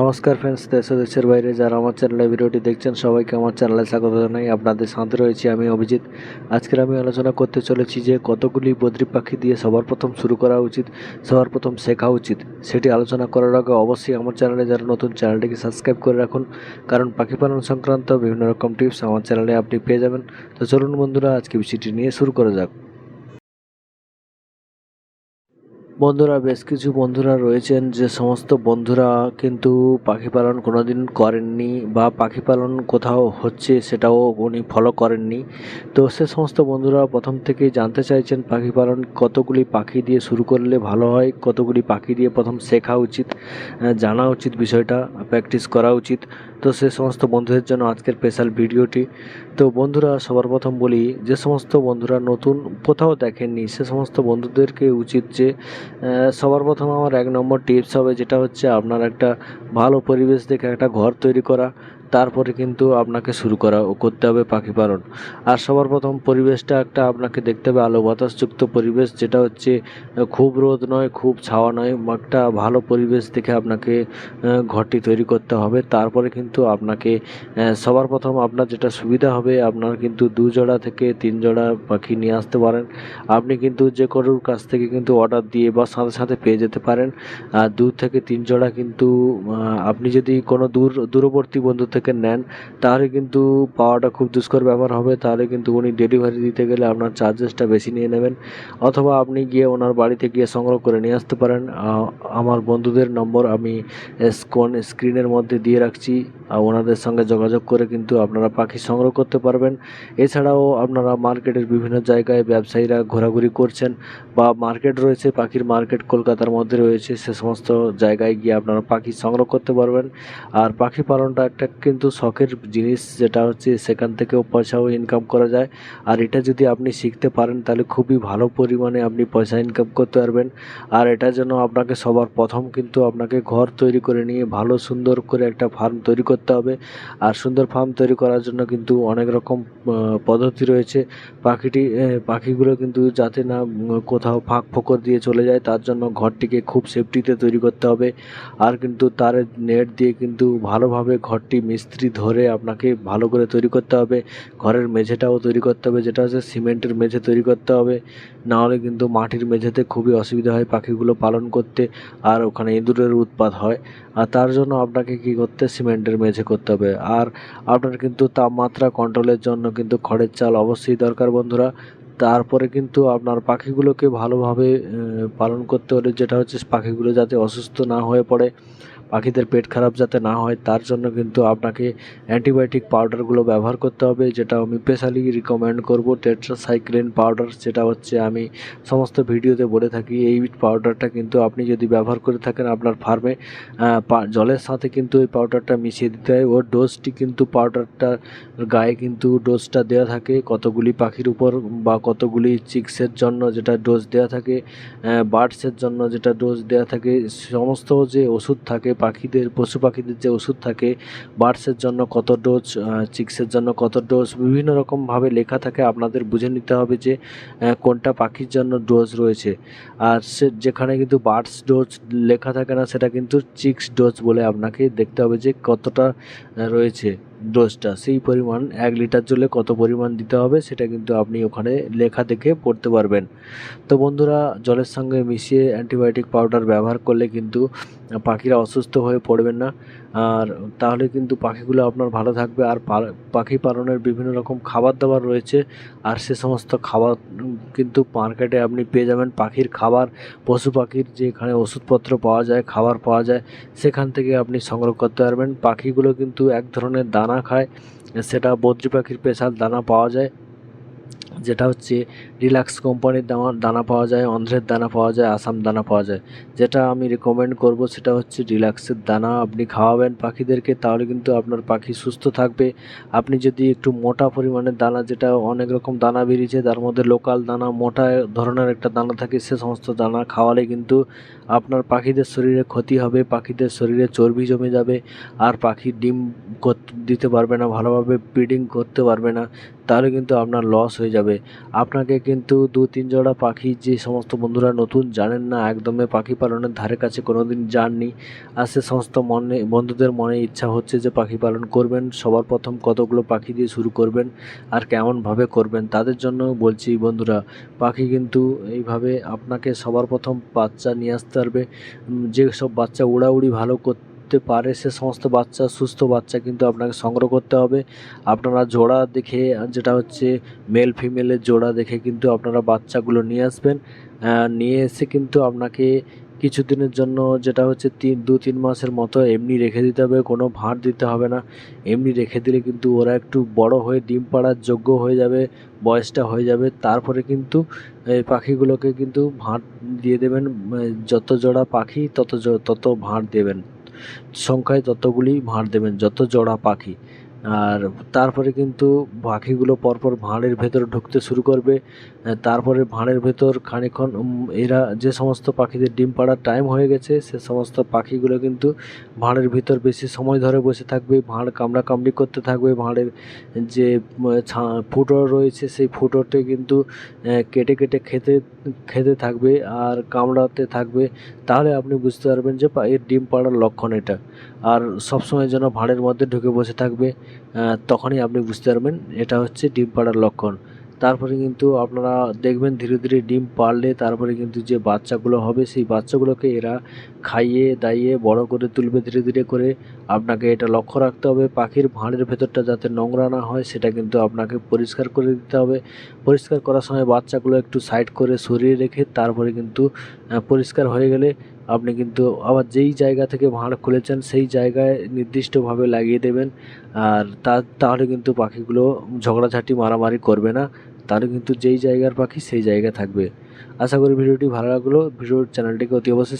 নমস্কার ফ্রেন্ডস দেশ দেশের বাইরে যারা আমার চ্যানেলে ভিডিওটি দেখছেন, সবাইকে আমার চ্যানেলে স্বাগত জানাই। আপনাদের সাথে রয়েছি, আমি অভিজিৎ। আজকের আমি আলোচনা করতে চলেছি যে, কতগুলি বদ্রি পাখি দিয়ে সবার প্রথম শুরু করা উচিত, সবার প্রথম শেখা উচিত, সেটি আলোচনা করার আগে অবশ্যই আমার চ্যানেলে যারা নতুন চ্যানেলটিকে সাবস্ক্রাইব করে রাখুন, কারণ পাখি পালন সংক্রান্ত বিভিন্ন রকম টিপস আমার চ্যানেলে আপনি পেয়ে যাবেন। তো চলুন বন্ধুরা, আজকে বিষয়টি নিয়ে শুরু করা যাক। বন্ধুরা, বেশ কিছু বন্ধুরা রয়েছেন যে সমস্ত বন্ধুরা কিন্তু পাখি পালন কোনোদিন করেননি বা পাখি পালন কোথাও হচ্ছে সেটাও উনি ফলো করেননি। তো সে সমস্ত বন্ধুরা প্রথম থেকেই জানতে চাইছেন পাখি পালন কতগুলি পাখি দিয়ে শুরু করলে ভালো হয়, কতগুলি পাখি দিয়ে প্রথম শেখা উচিত জানা উচিত বিষয়টা প্র্যাকটিস করা উচিত। তো সে সমস্ত বন্ধুদের জন্য আজকের স্পেশাল ভিডিওটি। তো বন্ধুরা, সবার প্রথম বলি, যে সমস্ত বন্ধুরা নতুন, কোথাও দেখেননি, সে সমস্ত বন্ধুদেরকে উচিত যে সবার প্রথম আমার এক নম্বর টিপস হবে, যেটা হচ্ছে আপনার একটা ভালো পরিবেশ দেখে একটা ঘর তৈরি করা। তারপরে কিন্তু আপনাকে শুরু করা করতে হবে পাখি পালন। আর সবার প্রথম পরিবেশটা একটা আপনাকে দেখতে হবে আলো বাতাসযুক্ত পরিবেশ, যেটা হচ্ছে খুব রোদ নয়, খুব ছাওয়া নয়, একটা ভালো পরিবেশ দেখে আপনাকে ঘরটি তৈরি করতে হবে। তারপরে কিন্তু আপনাকে সবার প্রথম আপনার যেটা সুবিধা হবে, আপনার কিন্তু দু জোড়া থেকে তিন জোড়া পাখি নিয়ে আসতে পারেন। আপনি কিন্তু যে কারোর কাছ থেকে কিন্তু অর্ডার দিয়ে বা সাথে সাথে পেয়ে যেতে পারেন। আর দু থেকে তিন জোড়া কিন্তু আপনি যদি কোনো দূর, দূরবর্তী বন্ধু থেকে নেন, তাহলে কিন্তু পাওয়াটা খুব দুষ্কর ব্যাপার হবে। তাহলে কিন্তু উনি ডেলিভারি দিতে গেলে আপনার চার্জেসটা বেশি নিয়ে নেবেন। অথবা আপনি গিয়ে ওনার বাড়িতে গিয়ে সংগ্রহ করে নিয়ে আসতে পারেন। আমার বন্ধুদের নম্বর আমি কোন স্ক্রিনের মধ্যে দিয়ে রাখছি। ওনাদের সঙ্গে যোগাযোগ করে কিন্তু আপনারা পাখি সংগ্রহ করতে পারবেন। এছাড়াও আপনারা মার্কেটের বিভিন্ন জায়গায় ব্যবসায়ীরা ঘোরাঘুরি করছেন বা মার্কেট রয়েছে, পাখির মার্কেট কলকাতার মধ্যে রয়েছে, সে সমস্ত জায়গায় গিয়ে আপনারা পাখি সংগ্রহ করতে পারবেন। আর পাখি পালনটা একটা কিন্তু শখের জিনিস যেটা হচ্ছে সেখান থেকেও পয়সাও ইনকাম করা যায়। আর এটা যদি আপনি শিখতে পারেন, তাহলে খুবই ভালো পরিমাণে আপনি পয়সা ইনকাম করতে পারবেন। আর এটা জন্য আপনাকে সবার প্রথম কিন্তু আপনাকে ঘর তৈরি করে নিয়ে ভালো সুন্দর করে একটা ফার্ম তৈরি করতে হবে। আর সুন্দর ফার্ম তৈরি করার জন্য কিন্তু অনেক রকম পদ্ধতি রয়েছে। পাখিটি পাখিগুলো কিন্তু যাতে না কোথাও ফাঁক ফোকর দিয়ে চলে যায়, তার জন্য ঘরটিকে খুব সেফটিতে তৈরি করতে হবে। আর কিন্তু তার নেট দিয়ে কিন্তু ভালোভাবে ঘরটি মিস্ত্রি ধরে আপনাকে ভালো করে তৈরি করতে হবে। ঘরের মেঝেটাও তৈরি করতে হবে, যেটা হচ্ছে সিমেন্টের মেঝে তৈরি করতে হবে। না হলে কিন্তু মাটির মেঝেতে খুবই অসুবিধা হয় পাখিগুলো পালন করতে, আর ওখানে ইঁদুরের উৎপাত হয়। আর তার জন্য আপনাকে কি করতে, সিমেন্টের মেঝে করতে হবে। আর আপনার কিন্তু তাপমাত্রা কন্ট্রোলের জন্য কিন্তু খড়ের চাল অবশ্যই দরকার বন্ধুরা। তারপরে কিন্তু আপনার পাখিগুলোকে ভালোভাবে পালন করতে হলে যেটা হচ্ছে পাখিগুলো যাতে অসুস্থ না হয়ে পড়ে। পাখিদের পেট খারাপ যাতে না হয়, তার জন্য কিন্তু আপনাকে অ্যান্টিবায়োটিক পাউডারগুলো ব্যবহার করতে হবে, যেটা আমি স্পেশালি রিকমেন্ড করব টেট্রাসাইক্লিন পাউডার যেটা হচ্ছে আমি সমস্ত ভিডিওতে বলে থাকি, এই পাউডারটা কিন্তু আপনি যদি ব্যবহার করে থাকেন আপনার ফার্মে জলের সাথে কিন্তু এই পাউডারটা মিশিয়ে দিতে হয় ওর ডোজটি কিন্তু পাউডারটা গায়ে কিন্তু ডোজটা দেওয়া থাকে, কতগুলি পাখির উপর বা কতগুলি চিক্সের জন্য যেটা ডোজ দেওয়া থাকে বার্ডসের জন্য যেটা ডোজ দেওয়া থাকে, সমস্ত যে ওষুধ থাকে পাখিদের, পশু পাখিদের যে ওষুধ থাকে, বার্ডসের জন্য কত ডোজ চিক্সের জন্য কত ডোজ, বিভিন্ন রকমভাবে লেখা থাকে। আপনাদের বুঝে নিতে হবে যে কোনটা পাখির জন্য ডোজ রয়েছে। আর সে যেখানে কিন্তু বার্ডস ডোজ লেখা থাকে না, সেটা কিন্তু চিক্স ডোজ বলে আপনাকে দেখতে হবে যে কতটা রয়েছে ডোজটা। সেই পরিমাণ এক লিটার জলে কত পরিমাণ দিতে হবে, সেটা কিন্তু আপনি ওখানে লেখা দেখে পড়তে পারবেন। তো বন্ধুরা, জলের সঙ্গে মিশিয়ে অ্যান্টিবায়োটিক পাউডার ব্যবহার করলে কিন্তু পাখিরা অসুস্থ হয়ে পড়বেন না। আর তাহলে কিন্তু পাখিগুলো আপনার ভালো থাকবে। আর পাখি পালনের বিভিন্ন রকম খাবার দাবার রয়েছে। আর সে সমস্ত খাবার কিন্তু মার্কেটে আপনি পেয়ে যাবেন। পাখির খাবার, পশু পাখির যেখানে ওষুধপত্র পাওয়া যায়, খাবার পাওয়া যায়, সেখান থেকে আপনি সংগ্রহ করতে পারবেন। পাখিগুলো কিন্তু এক ধরনের দানা খায়। সেটা বদ্রি পাখির স্পেশাল দানা পাওয়া যায়। যেটা হচ্ছে রিল্যাক্স কোম্পানির দানা দানা পাওয়া যায়, অন্ধ্রের দানা পাওয়া যায়, আসাম দানা পাওয়া যায়। যেটা আমি রেকমেন্ড করব সেটা হচ্ছে রিল্যাক্সের দানা। আপনি খাওয়াবেন পাখিদেরকে, তাহলে কিন্তু আপনার পাখি সুস্থ থাকবে। আপনি যদি একটু মোটা পরিমাণের দানা, যেটা অনেক রকম দানা বেরিয়েছে, তার মধ্যে লোকাল দানা, মোটা ধরনের একটা দানা থাকে, সে সমস্ত দানা খাওয়ালে কিন্তু আপনার পাখিদের শরীরে ক্ষতি হবে, পাখিদের শরীরে চর্বি জমে যাবে, আর পাখি ডিম দিতে পারবে না ভালোভাবে ব্রিডিং করতে পারবে না তাহলে কিন্তু আপনার লস হয়ে যাবে। আপনাকে কিন্তু দু তিন জোড়া পাখি যে সমস্ত বন্ধুরা নতুন জানেন না একদমই পাখি পালনের ধারে কাছে কোনো দিন যাননি। আর সে সমস্ত মনে বন্ধুদের মনে ইচ্ছা হচ্ছে যে পাখি পালন করবেন সবার প্রথম কতগুলো পাখি দিয়ে শুরু করবেন আর কেমনভাবে করবেন তাদের জন্য বলছি বন্ধুরা পাখি কিন্তু এইভাবে আপনাকে সবার প্রথম বাচ্চা নিয়ে আসতে পারবে। উম, যে সব বাচ্চা উড়াউড়ি ভালো করতে পারে সে সমস্ত বাচ্চা, সুস্থ বাচ্চা কিন্তু আপনাকে সংগ্রহ করতে হবে। আপনারা জোড়া দেখে, যেটা হচ্ছে মেল ফিমেলের জোড়া দেখে কিন্তু আপনারা বাচ্চাগুলো নিয়ে আসবেন। নিয়ে এসে কিন্তু আপনাকে কিছুদিনের জন্য যেটা হচ্ছে তিন, দু, তিন মাসের মতো এমনি রেখে দিতে হবে, কোনো ভাঁড় দিতে হবে না। এমনি রেখে দিলে কিন্তু ওরা একটু বড় হয়ে ডিম পাড়ার যোগ্য হয়ে যাবে, বয়সটা হয়ে যাবে। তারপরে কিন্তু এই পাখিগুলোকে কিন্তু ভাঁড় দিয়ে দেবেন, যত জোড়া পাখি তত তত ভাঁড় দেবেন। সংখ্যায় ততগুলি ভাঁড় দেবেন যত জোড়া পাখি। আর তারপরে কিন্তু পাখিগুলো পরপর ভাঁড়ের ভেতর ঢুকতে শুরু করবে। তারপরে ভাঁড়ের ভেতর খানিক্ষণ এরা যে সমস্ত পাখিদের ডিম পাড়ার টাইম হয়ে গেছে, সে সমস্ত পাখিগুলো কিন্তু ভাঁড়ের ভিতর বেশি সময় ধরে বসে থাকবে। ভাঁড় কামড়া কামড়ি করতে থাকবে। ভাঁড়ের যে ফুটো রয়েছে, সেই ফুটোতে কিন্তু কেটে কেটে খেতে খেতে থাকবে আর কামড়াতে থাকবে। তাহলে আপনি বুঝতে পারবেন যে এর ডিম পাড়ার লক্ষণ এটা। আর সবসময় যেন ভাঁড়ের মধ্যে ঢুকে বসে থাকবে। তখনই আপনি বুঝতে পারবেন। এটা হচ্ছে ডিম পাড়ার লক্ষণ। তারপরে কিন্তু আপনারা দেখবেন ধীরে ধীরে ডিম পারলে তারপরে কিন্তু যে বাচ্চাগুলো হবে, সেই বাচ্চাগুলোকে এরা খাইয়ে, দাইয়ে বড় করে তুলবে, ধীরে ধীরে করে আপনাকে এটা লক্ষ্য রাখতে হবে। পাখির ভাঁড়ের ভেতরটা যাতে নোংরা না হয়, সেটা কিন্তু আপনাকে পরিষ্কার করে দিতে হবে। পরিষ্কার করার সময় বাচ্চাগুলো একটু সাইড করে সরিয়ে রেখে তারপরে কিন্তু পরিষ্কার হয়ে গেলে আপনি কিন্তু আবার যেই জায়গা থেকে ভাঁড় খুলেছেন, সেই জায়গায় নির্দিষ্টভাবে লাগিয়ে দেবেন। আর তা, তাহলে কিন্তু পাখিগুলো ঝগড়াঝাটি মারামারি করবে না। তাহলে কিন্তু যেই জায়গার পাখি, সেই জায়গায় থাকবে। আশা করি ভিডিওটি ভালো লাগল। ভিডিওর চ্যানেলটিকে অতি অবশ্যই